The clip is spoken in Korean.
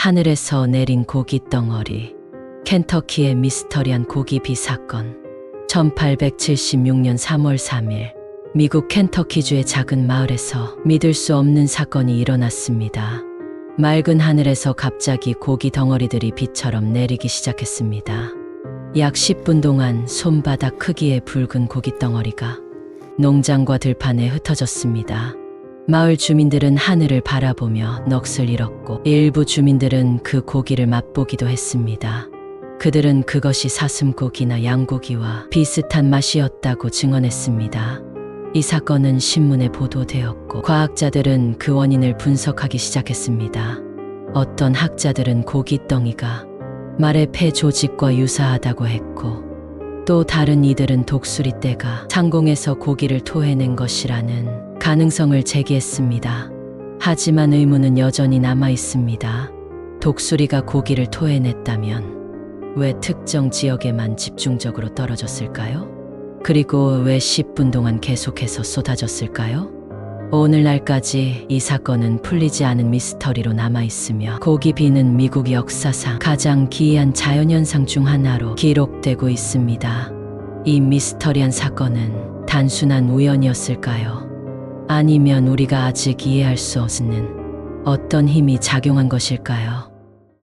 하늘에서 내린 고기 덩어리. 켄터키의 미스터리한 고기비 사건. 1876년 3월 3일. 미국 켄터키주의 작은 마을에서 믿을 수 없는 사건이 일어났습니다. 맑은 하늘에서 갑자기 고기 덩어리들이 비처럼 내리기 시작했습니다. 약 10분 동안 손바닥 크기의 붉은 고기 덩어리가 농장과 들판에 흩어졌습니다. 마을 주민들은 하늘을 바라보며 넋을 잃었고 일부 주민들은 그 고기를 맛보기도 했습니다. 그들은 그것이 사슴고기나 양고기와 비슷한 맛이었다고 증언했습니다. 이 사건은 신문에 보도되었고 과학자들은 그 원인을 분석하기 시작했습니다. 어떤 학자들은 고기덩이가 말의 폐 조직과 유사하다고 했고 또 다른 이들은 독수리 떼가 상공에서 고기를 토해낸 것이라는 가능성을 제기했습니다. 하지만 의문은 여전히 남아 있습니다. 독수리가 고기를 토해냈다면 왜 특정 지역에만 집중적으로 떨어졌을까요? 그리고 왜 10분 동안 계속해서 쏟아졌을까요? 오늘날까지 이 사건은 풀리지 않은 미스터리로 남아 있으며 고기비는 미국 역사상 가장 기이한 자연현상 중 하나로 기록되고 있습니다. 이 미스터리한 사건은 단순한 우연이었을까요? 아니면 우리가 아직 이해할 수 없는 어떤 힘이 작용한 것일까요?